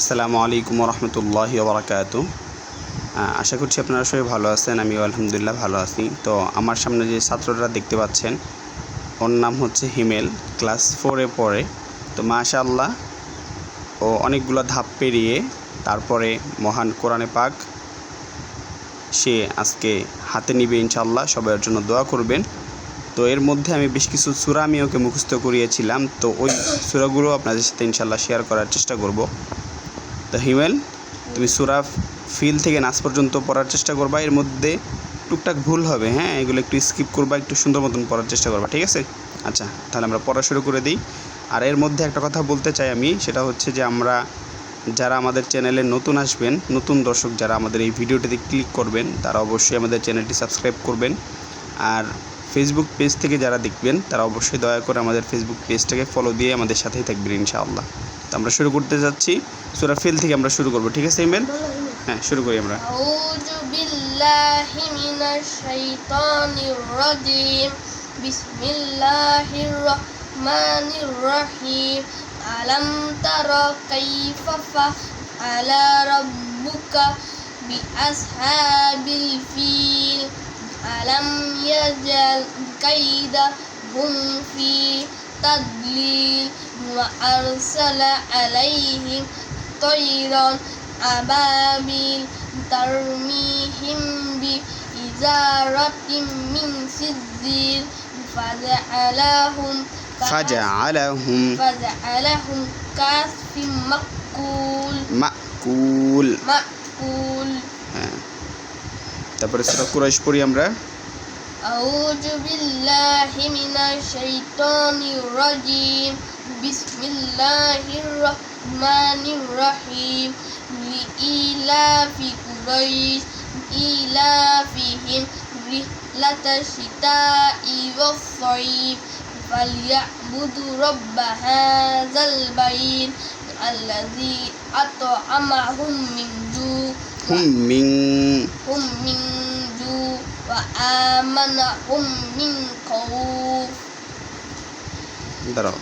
আসসালামু আলাইকুম রহমতুল্লাহি ওবরাকাতু। আশা করছি আপনারা সবাই ভালো আছেন, আমিও আলহামদুলিল্লাহ ভালো আছি। তো আমার সামনে যে ছাত্ররা দেখতে পাচ্ছেন, ওর নাম হচ্ছে হিমেল, ক্লাস ফোরে পড়ে। তো মাশাআল্লাহ, ও অনেকগুলো ধাপ পেরিয়ে তারপরে মহান কোরআনে পাক সে আজকে হাতে নিবে ইনশাল্লাহ সবার জন্য দোয়া করবেন। তো এর মধ্যে আমি বেশ কিছু সুরা আমি ওকে মুখস্থ করিয়েছিলাম, তো ওই সুরাগুলো আপনাদের সাথে ইনশাল্লাহ শেয়ার করার চেষ্টা করব। তো হিমেল। তুমি সুরা ফিল থেকে নাচ পর্যন্ত পড়ার চেষ্টা করবা। এর মধ্যে টুকটাক ভুল হবে হ্যাঁ? এগুলো একটু স্কিপ করবা, একটু সুন্দর মতন পড়ার চেষ্টা করবা, ঠিক আছে? আচ্ছা তাহলে আমরা পড়া শুরু করে দিই। আর এর মধ্যে একটা কথা বলতে চাই আমি, সেটা হচ্ছে যে আমরা যারা আমাদের চ্যানেলে নতুন আসবেন, নতুন দর্শক যারা আমাদের এই ভিডিওটিতে ক্লিক করবেন, তারা অবশ্যই আমাদের চ্যানেলটি সাবস্ক্রাইব করবেন। আর ফেসবুক পেজ থেকে যারা দেখবেন, তারা অবশ্যই দয়া করে আমাদের ফেসবুক পেজটাকে ফলো দিয়ে আমাদের সাথেই থাকবেন ইনশাআল্লাহ। তো আমরা শুরু করতে যাচ্ছি। সুরা ফিল থেকে আমরা শুরু করব, ঠিক আছে ইমেন হ্যাঁ শুরু করি আমরা। বিসমিল্লাহির রহমানির রহিম। আলম ফিল। ألم يجعل كيدهم في تضليل وأرسل عليهم طيرا أبابيل ترميهم بإزارة من سجيل فجعلهم فجعلهم فجعلهم كاسف مأكول. مأكول. مأكول. آه. তারপরে সুরা কুরাইশ পড়ি আমরা أعوذ بالله من الشيطان الرجيم بسم الله الرحمن الرحيم لإيلاف قريش إيلافهم رحلة الشتاء والصيف فليعبدوا رب هذا البيت الذي أطعمهم من جوع হুম মিং হুম মিং জু ওয়া আমানা হুম মিন খাউফ দাঁড়াও।